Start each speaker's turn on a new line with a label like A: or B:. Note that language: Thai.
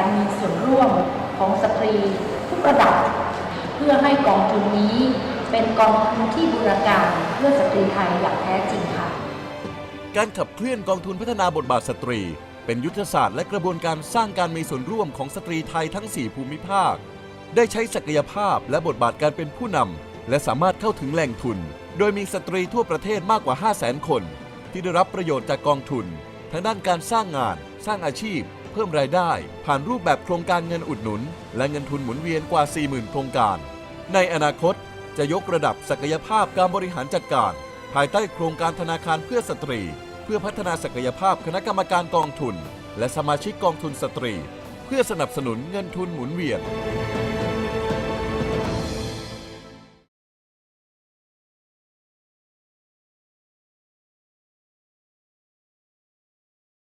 A: การมีส่วนร่วมของสตรีทุกระดับ เพื่อให้กองทุนนี้เป็นกองทุนที่บูรการเพื่อสตรีไทยอย่างแท้จริงค่ะ
B: การขับเคลื่อนกองทุนพัฒนาบทบาทสตรี เป็นยุทธศาสตร์และกระบวนการสร้างการมีส่วนร่วมของสตรีไทยทั้ง 4 ภูมิภาค ได้ใช้ศักยภาพและบทบาทการเป็นผู้นำและสามารถเข้าถึงแหล่งทุน โดยมีสตรีทั่วประเทศมากกว่า 5 0 0 0 0 0 คน ที่ได้รับประโยชน์จากกองทุนทั้งด้านการสร้างงาน สร้างอาชีพ เพิ่มรายได้ ผ่านรูปแบบโครงการเงินอุดหนุน และเงินทุนหมุนเวียนกว่า 40,000 โครงการ ในอนาคตจะยกระดับศักยภาพการบริหารจัดการ ภายใต้โครงการธนาคารเพื่อสตรี เพื่อพัฒนาศักยภาพคณะกรรมการกองทุน และสมาชิกกองทุนสตรี เพื่อสนับสนุนเงินทุนหมุนเวียน